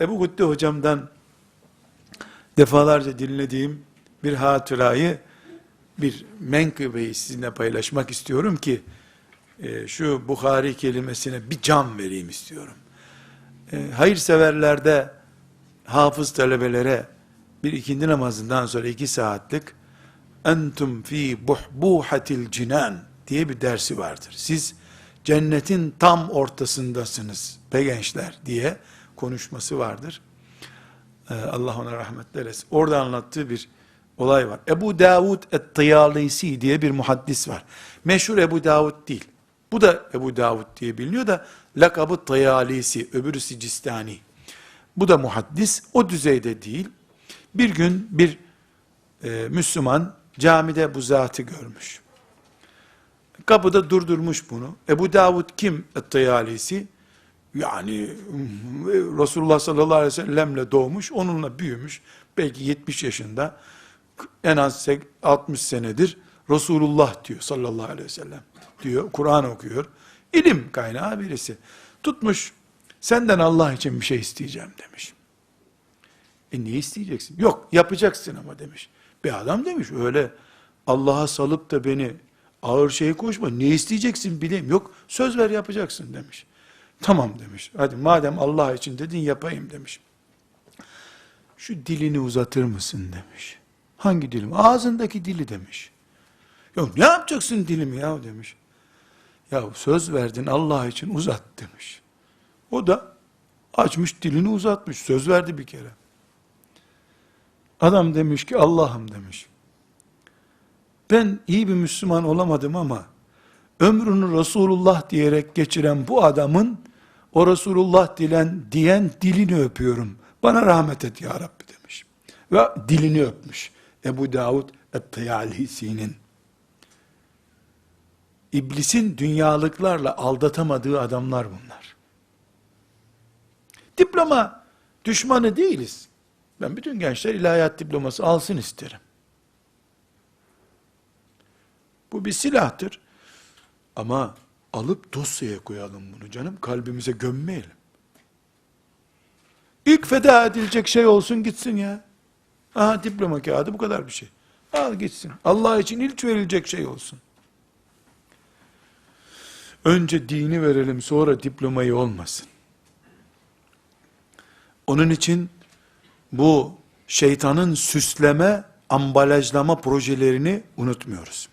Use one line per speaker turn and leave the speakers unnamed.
Ebu Gütte hocamdan defalarca dinlediğim bir hatırayı, bir menkıbeyi sizinle paylaşmak istiyorum ki, e, şu Bukhari kelimesine bir can vereyim istiyorum. E, hayırseverlerde hafız talebelere bir ikindi namazından sonra iki saatlik entum fi buhbuhatil cinan diye bir dersi vardır. Siz cennetin tam ortasındasınız be gençler diye konuşması vardır. Ee, Allah ona rahmet eylesin. Orada anlattığı bir olay var. Ebu Davud et-Tıyalisi diye bir muhaddis var. Meşhur Ebu Davud değil. Bu da Ebu Davud diye biliniyor da lakabı Tıyalisi, öbürü Sicistani. Bu da muhaddis, o düzeyde değil. Bir gün bir e, Müslüman camide bu zatı görmüş. Kapıda durdurmuş bunu. Ebu Davud kim? Et-Tıyalisi. Yani Resulullah sallallahu aleyhi ve sellemle doğmuş, onunla büyümüş. Belki 70 yaşında, en az 60 senedir Resulullah diyor sallallahu aleyhi ve sellem. Diyor, Kur'an okuyor. İlim kaynağı birisi. Tutmuş, senden Allah için bir şey isteyeceğim demiş. E niye isteyeceksin? Yok, yapacaksın ama demiş. Bir adam demiş, öyle Allah'a salıp da beni ağır şey koşma, ne isteyeceksin bileyim. Yok, söz ver yapacaksın demiş. Tamam demiş. Hadi madem Allah için dedin yapayım demiş. Şu dilini uzatır mısın demiş. Hangi dilim? Ağzındaki dili demiş. Yok ne yapacaksın dilimi ya demiş. Ya söz verdin Allah için uzat demiş. O da açmış dilini uzatmış. Söz verdi bir kere. Adam demiş ki Allah'ım demiş. Ben iyi bir Müslüman olamadım ama ömrünü Resulullah diyerek geçiren bu adamın o Resulullah dilen diyen dilini öpüyorum. Bana rahmet et ya Rabbi demiş. Ve dilini öpmüş. Ebu Davud et-Teyalisi'nin. İblisin dünyalıklarla aldatamadığı adamlar bunlar. Diploma düşmanı değiliz. Ben bütün gençler ilahiyat diploması alsın isterim. Bu bir silahtır. Ama alıp dosyaya koyalım bunu canım. Kalbimize gömmeyelim. İlk feda edilecek şey olsun gitsin ya. Aha diploma kağıdı bu kadar bir şey. Al gitsin. Allah için ilk verilecek şey olsun. Önce dini verelim sonra diplomayı olmasın. Onun için bu şeytanın süsleme, ambalajlama projelerini unutmuyoruz.